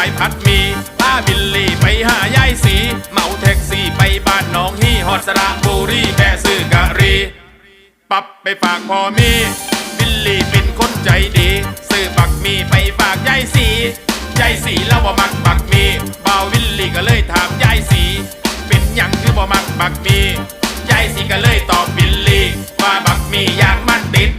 ายพัดมีป้าบิลลี่ไปหายายสี เมาแท็กซี่ไปบ้านน้องฮี่ฮอดสระบุรีแค่ซื้อกะรี ปับไปฝากพอมี บิลลี่เป็นคนใจดี ซื้อบักมีไปฝากยายสียายสีเล่าว่ามักบักมีบ่าววิลลี่ก็เลยถามยายสี เป็นยังคือบ่มักบักมียายสีก็เลยตอบบิลลี่ ว่าบักมีอย่างมันติด